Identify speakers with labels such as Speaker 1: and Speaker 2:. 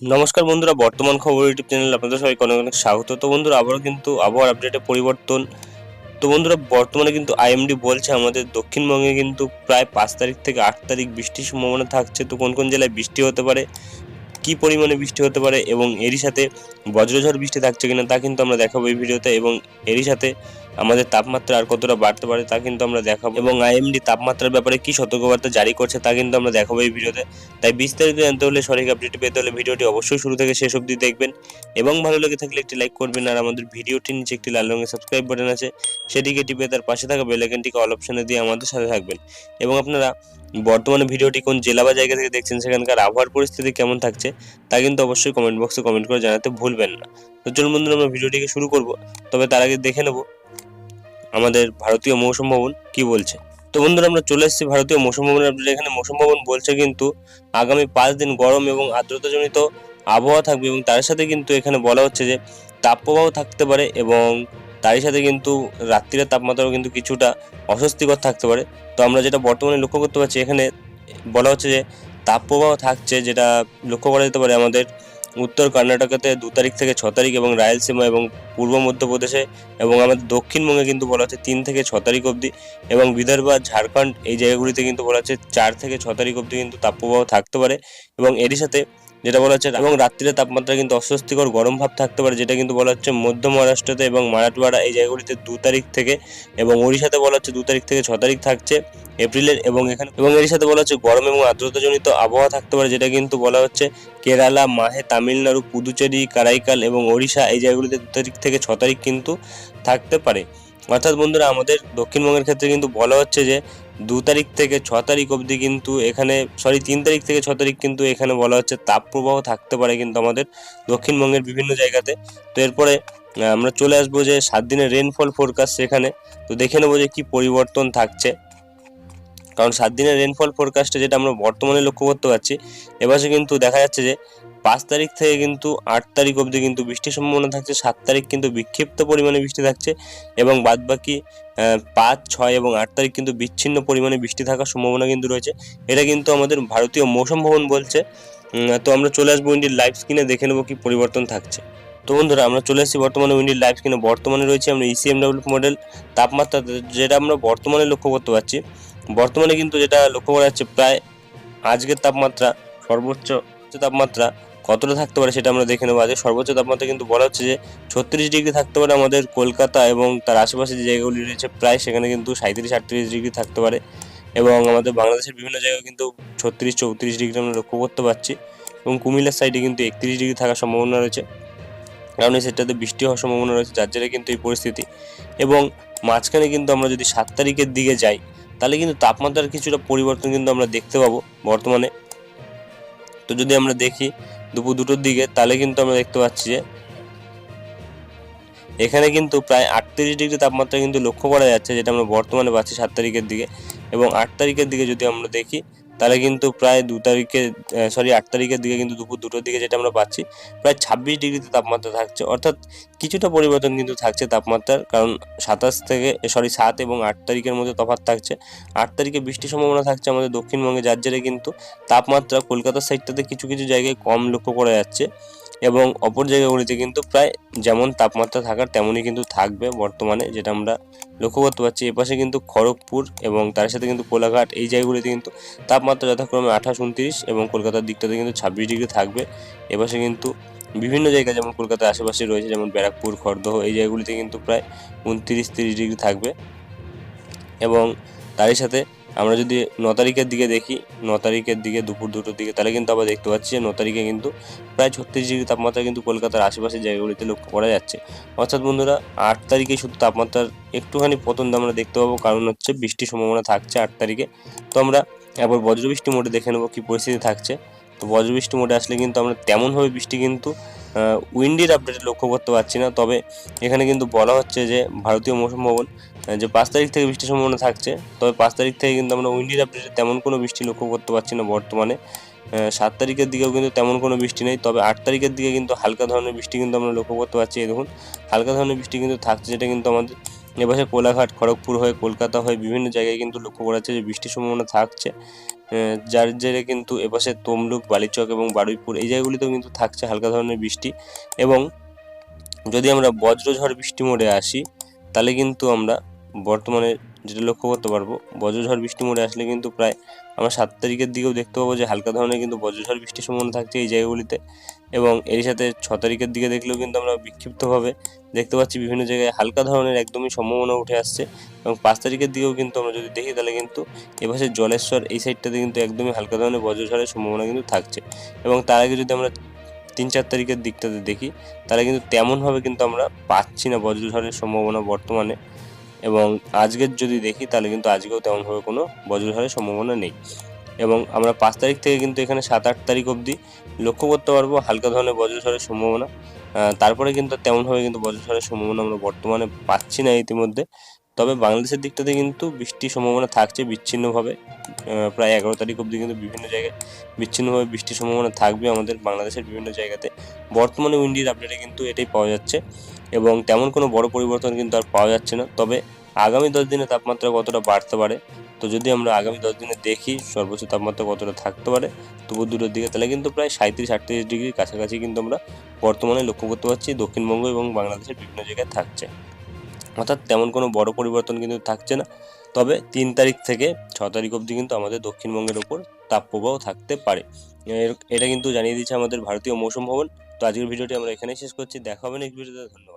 Speaker 1: নমস্কার বন্ধুরা, বর্তমান খবর ইউটিউব চ্যানেল আপনাদের সবাইকে অনেক অনেক স্বাগত। তো বন্ধুরা, আবারও কিন্তু আবহাওয়ার আপডেটে পরিবর্তন। তো বন্ধুরা, বর্তমানে কিন্তু আইএমডি বলছে আমাদের দক্ষিণবঙ্গে কিন্তু প্রায় পাঁচ তারিখ থেকে আট তারিখ বৃষ্টির সম্ভাবনা থাকছে। তো কোন কোন জেলায় বৃষ্টি হতে পারে, কি পরিমাণে বৃষ্টি হতে পারে এবং এরই সাথে বজ্রঝড় বৃষ্টি থাকছে কিনা তা কিন্তু আমরা দেখাবো এই ভিডিওতে এবং এরই সাথে আমাদের তাপমাত্রা আর কতটা বাড়তে পারে তা কিন্তু আমরা দেখাবো। এবং আইএমডি তাপমাত্রার ব্যাপারে কি সতর্কবার্তা জারি করছে তা কিন্তু আমরা দেখাবো এই ভিডিওতে। তাই বিস্তারিত জানতে হলে সঠিক আপডেট পেতে হলে ভিডিওটি অবশ্যই শুরু থেকে শেষ অবধি দেখবেন। এবং ভালো লেগে থাকলে একটি লাইক করবেন আর আমাদের ভিডিওটির নিচে একটি লাল রঙের সাবস্ক্রাইব বাটন আছে, সেটিকে টিপে তার পাশে থাকা বেল আইকনটিকে অল অপশনে দিয়ে আমাদের সাথে থাকবেন। এবং আপনারা বর্তমানে ভিডিওটি কোন জেলা বা জায়গা থেকে দেখছেন সেখানকার আবহাওয়ার পরিস্থিতি কেমন থাকছে তা কিন্তু অবশ্যই কমেন্ট বক্সে কমেন্ট করে জানাতে ভুলবেন না। তো চলুন বন্ধুরা, আমরা ভিডিওটিকে শুরু করব। তবে তার আগে দেখে নেব আমাদের ভারতীয় মৌসুম ভবন কি বলছে? তো বন্ধুরা, আমরা চলে এসেছি ভারতীয় মৌসুম ভবনের এখানে মৌসুম ভবন বলছে কিন্তু আগামী পাঁচ দিন গরম এবং আর্দ্রতাজনিত আবহাওয়া থাকবে এবং তার সাথে কিন্তু এখানে বলা হচ্ছে যে তাপপ্রবাহ থাকতে পারে এবং তারই সাথে কিন্তু রাত্রির তাপমাত্রাও কিন্তু কিছুটা অস্বস্তিকর থাকতে পারে। তো আমরা যেটা বর্তমানে লক্ষ্য করতে পারছি, এখানে বলা হচ্ছে যে তাপপ্রবাহ থাকছে, যেটা লক্ষ্য করা যেতে পারে আমাদের উত্তর কর্ণাটকাতে দু তারিখ থেকে ছ তারিখ এবং রায়লসীমা এবং পূর্ব মধ্যপ্রদেশে এবং আমাদের দক্ষিণবঙ্গে কিন্তু বলা হচ্ছে তিন থেকে ছ তারিখ অবধি এবং বিদর্ভ আর ঝাড়খণ্ড এই জায়গাগুলিতে কিন্তু বলা হচ্ছে চার থেকে ছ তারিখ অবধি কিন্তু তাপপ্রবাহ থাকতে পারে এবং এরই সাথে যেটা বলা হচ্ছে, এবং রাত্রিরে তাপমাত্রা কিন্তু অস্বস্তিকর গরম ভাব থাকতে পারে, যেটা কিন্তু বলা হচ্ছে মধ্য মহারাষ্ট্রতে এবং মারাঠওয়াড়া এই জায়গাগুলিতে দু তারিখ থেকে এবং ওড়িশাতে বলা হচ্ছে দু তারিখ থেকে ছ তারিখ থাকছে এপ্রিলের এবং এখানে এবং এর সাথে বলা হচ্ছে গরম এবং আর্দ্রতাজনিত আবহাওয়া থাকতে পারে, যেটা কিন্তু বলা হচ্ছে কেরালা, মাহে, তামিলনাড়ু, পুদুচেরি, কারাইকাল এবং ওড়িশা এই জায়গাগুলিতে দু তারিখ থেকে ছ তারিখ কিন্তু থাকতে পারে। অর্থাৎ বন্ধুরা, আমাদের দক্ষিণবঙ্গের ক্ষেত্রে কিন্তু বলা হচ্ছে যে দু তারিখ থেকে ছ তারিখ অবধি কিন্তু এখানে সরি তিন তারিখ থেকে ছ তারিখ কিন্তু এখানে বলা হচ্ছে তাপপ্রবাহ থাকতে পারে কিন্তু আমাদের দক্ষিণবঙ্গের বিভিন্ন জায়গাতে। তো এরপরে আমরা চলে আসব যে সাত দিনের রেনফল ফোরকাস্ট সেখানে। তো দেখে নেব যে কি পরিবর্তন থাকছে। কারণ সাত দিনের রেনফল ফোরকাস্টে যেটা আমরা বর্তমানে লক্ষ্য করতে পারছি এবারে কিন্তু দেখা যাচ্ছে যে পাঁচ তারিখ থেকে কিন্তু আট তারিখ অবধি কিন্তু বৃষ্টির সম্ভাবনা থাকছে, সাত তারিখ কিন্তু বিক্ষিপ্ত পরিমাণে বৃষ্টি থাকছে এবং বাদবাকি পাঁচ, ছয় এবং আট তারিখ কিন্তু বিচ্ছিন্ন পরিমাণে বৃষ্টি থাকার সম্ভাবনা কিন্তু রয়েছে। এটা কিন্তু আমাদের ভারতীয় মৌসুম ভবন বলছে। তো আমরা চলে আসব ইন্ডির লাইভ স্ক্রিনে, দেখে নেব কি পরিবর্তন থাকছে। তো বন্ধুরা, আমরা চলে এসেছি বর্তমানে উইন্ডির লাইভ স্ক্রিনে। বর্তমানে রয়েছে আমরা E ইসিএমডব্লিউ মডেল তাপমাত্রা যেটা আমরা বর্তমানে লক্ষ্য করতে পারছি। বর্তমানে কিন্তু যেটা লক্ষ্য করা যাচ্ছে, প্রায় আজকের তাপমাত্রা, সর্বোচ্চ তাপমাত্রা কতটা থাকতে পারে সেটা আমরা দেখে নেব। আজকে সর্বোচ্চ তাপমাত্রা কিন্তু বলা হচ্ছে যে ছত্রিশ ডিগ্রি থাকতে পারে আমাদের কলকাতা এবং তার আশেপাশে যে জায়গাগুলি রয়েছে প্রায় সেখানে কিন্তু সাঁত্রিশ আটত্রিশ ডিগ্রি থাকতে পারে এবং আমাদের বাংলাদেশের বিভিন্ন জায়গায় কিন্তু ছত্রিশ, চৌত্রিশ ডিগ্রি আমরা লক্ষ্য করতে পারছি এবং কুমিল্লার সাইডে কিন্তু একত্রিশ ডিগ্রি থাকার সম্ভাবনা রয়েছে। কারণ এই সেটাতে বৃষ্টি হওয়ার সম্ভাবনা রয়েছে, যার জেরে কিন্তু এই পরিস্থিতি। এবং মাঝখানে কিন্তু আমরা যদি সাত তারিখের দিকে যাই, তাহলে কিন্তু তাপমাত্রার কিছুটা পরিবর্তন কিন্তু আমরা দেখতে পাবো বর্তমানে। তো যদি আমরা দেখি দুপুর দুটোর দিকে, তাহলে কিন্তু আমরা দেখতে পাচ্ছি যে এখানে কিন্তু প্রায় আটত্রিশ ডিগ্রি তাপমাত্রা কিন্তু লক্ষ্য করা যাচ্ছে, যেটা আমরা বর্তমানে পাচ্ছি সাত তারিখের দিকে। এবং আট তারিখের দিকে যদি আমরা দেখি তাহলে কিন্তু প্রায় দু তারিখে সরি আট তারিখের দিকে কিন্তু দুপুর দুটোর দিকে যেটা আমরা পাচ্ছি, প্রায় ছাব্বিশ ডিগ্রিতে তাপমাত্রা থাকছে। অর্থাৎ কিছুটা পরিবর্তন কিন্তু থাকছে তাপমাত্রার, কারণ সাতাশ থেকে সরি সাত এবং আট তারিখের মধ্যে তফাত থাকছে। আট তারিখে বৃষ্টির সম্ভাবনা থাকছে আমাদের দক্ষিণবঙ্গে, যার জেরে কিন্তু তাপমাত্রা কলকাতার সাইডটাতে কিছু কিছু জায়গায় কম লক্ষ্য করা যাচ্ছে। এবং অপর জায়গাগুলিতে কিন্তু প্রায় যেমন তাপমাত্রা থাকার তেমনই কিন্তু থাকবে বর্তমানে, যেটা আমরা লক্ষ্য করতে পারছি। এপাশে কিন্তু খড়গপুর এবং তার সাথে কিন্তু কোলাঘাট, এই জায়গাগুলিতে কিন্তু তাপমাত্রা যথাক্রমে আঠাশ, উনত্রিশ এবং কলকাতার দিকটাতে কিন্তু ছাব্বিশ ডিগ্রি থাকবে। এপাশে কিন্তু বিভিন্ন জায়গা যেমন কলকাতার আশেপাশে রয়েছে, যেমন ব্যারাকপুর, খড়দহ, এই জায়গাগুলিতে কিন্তু প্রায় উনত্রিশ, তিরিশ ডিগ্রি থাকবে। এবং তারই সাথে আমরা যদি ন তারিখের দিকে দেখি, ন তারিখের দিকে দুপুর দুটোর দিকে, তাহলে কিন্তু আবার দেখতে পাচ্ছি ন তারিখে কিন্তু প্রায় ছত্রিশ ডিগ্রি তাপমাত্রা কিন্তু কলকাতার আশেপাশের জায়গাগুলিতে লক্ষ্য করা যাচ্ছে। অর্থাৎ বন্ধুরা, আট তারিখে শুধু তাপমাত্রার একটুখানি পতন আমরা দেখতে পাবো, কারণ হচ্ছে বৃষ্টির সম্ভাবনা থাকছে আট তারিখে। তো আমরা একবার বজ্রবৃষ্টি মোডে দেখে নেব কী পরিস্থিতি থাকছে। তো বজ্রবৃষ্টি মোডে আসলে কিন্তু আমরা তেমনভাবে বৃষ্টি কিন্তু উইন্ডির আপডেটে লক্ষ্য করতে পারছি না, তবে এখানে কিন্তু বলা হচ্ছে যে ভারতীয় মৌসুম ভবন যে পাঁচ তারিখ থেকে বৃষ্টির সম্ভাবনা থাকছে, তবে পাঁচ তারিখ থেকে কিন্তু আমরা উইন্ডির আপডেটে তেমন কোনো বৃষ্টি লক্ষ্য করতে পারছি না বর্তমানে। সাত তারিখের দিকেও কিন্তু তেমন কোনো বৃষ্টি নেই, তবে আট তারিখের দিকে কিন্তু হালকা ধরনের বৃষ্টি কিন্তু আমরা লক্ষ্য করতে পারছি। দেখুন, হালকা ধরনের বৃষ্টি কিন্তু থাকছে, যেটা কিন্তু আমাদের এপাশে কোলাঘাট, খড়গপুর হয়ে, কলকাতা হয়ে বিভিন্ন জায়গায় কিন্তু লক্ষ্য করা যাচ্ছে যে বৃষ্টির সম্ভাবনা থাকছে। যার জেরে কিন্তু এপাশে তমলুক, বালিচক এবং বারুইপুর এই জায়গাগুলিতেও কিন্তু থাকছে হালকা ধরনের বৃষ্টি। এবং যদি আমরা বজ্রঝড় বৃষ্টি মোডে আসি, তাহলে কিন্তু আমরা বর্তমানে যেটা লক্ষ্য করতে পারব। বজ্রঝড় বৃষ্টি মোডে আসলে কিন্তু প্রায় আমরা সাত তারিখের দিকেও দেখতে পাবো যে হালকা ধরনের কিন্তু বজ্রঝড় বৃষ্টির সম্ভাবনা থাকছে এই জায়গাগুলিতে এবং এর সাথে ছ তারিখের দিকে দেখলেও কিন্তু আমরা বিক্ষিপ্তভাবে দেখতে পাচ্ছি বিভিন্ন জায়গায় হালকা ধরনের একদমই সম্ভাবনা উঠে আসছে এবং পাঁচ তারিখের দিকেও কিন্তু আমরা যদি দেখি তাহলে কিন্তু এপাশে জলেশ্বর এই সাইডটাতে কিন্তু একদমই হালকা ধরনের বজ্রঝড়ের সম্ভাবনা কিন্তু থাকছে এবং তার আগে যদি আমরা তিন চার তারিখের দিকটাতে দেখি তাহলে কিন্তু তেমনভাবে কিন্তু আমরা পাচ্ছি না বজ্রঝড়ের সম্ভাবনা বর্তমানে। এবং আজকের যদি দেখি, তাহলে কিন্তু আজকেও তেমনভাবে কোনো বজ্রঝড়ের সম্ভাবনা নেই। এবং আমরা পাঁচ তারিখ থেকে কিন্তু এখানে সাত, আট তারিখ অবধি লক্ষ্য করতে পারব হালকা ধরনের বজ্রঝড়ের সম্ভাবনা। তারপরে কিন্তু তেমনভাবে কিন্তু বজ্রঝড়ের সম্ভাবনা আমরা বর্তমানে পাচ্ছি না ইতিমধ্যে। তবে বাংলাদেশের দিকটাতে কিন্তু বৃষ্টির সম্ভাবনা থাকছে বিচ্ছিন্নভাবে। প্রায় এগারো তারিখ অবধি কিন্তু বিভিন্ন জায়গায় বিচ্ছিন্নভাবে বৃষ্টির সম্ভাবনা থাকবে আমাদের বাংলাদেশের বিভিন্ন জায়গাতে। বর্তমানে উইন্ডির আপডেটে কিন্তু এটাই পাওয়া যাচ্ছে এবং তেমন কোনো বড় পরিবর্তন কিন্তু আর পাওয়া যাচ্ছে না। তবে আগামী দশ দিনে তাপমাত্রা কতটা বাড়তে পারে? তো যদি আমরা আগামী দশ দিনে দেখি সর্বোচ্চ তাপমাত্রা কতটা থাকতে পারে, তবু দুটোর দিকে তাহলে কিন্তু প্রায় সাঁত্রিশ আটত্রিশ ডিগ্রির কাছাকাছি কিন্তু আমরা বর্তমানে লক্ষ্য করতে পারছি দক্ষিণবঙ্গ এবং বাংলাদেশের বিভিন্ন জায়গায় থাকছে। অর্থাৎ তেমন কোনো বড় পরিবর্তন কিন্তু থাকছে না। তবে তিন তারিখ থেকে ছ তারিখ অবধি কিন্তু আমাদের দক্ষিণবঙ্গের ওপর তাপপ্রবাহ থাকতে পারে। এটা কিন্তু জানিয়ে দিচ্ছে আমাদের ভারতীয় মৌসুম ভবন। তো আজকের ভিডিওটি আমরা এখানেই শেষ করছি। দেখা হবে নেক্সট ভিডিওতে ধন্যবাদ।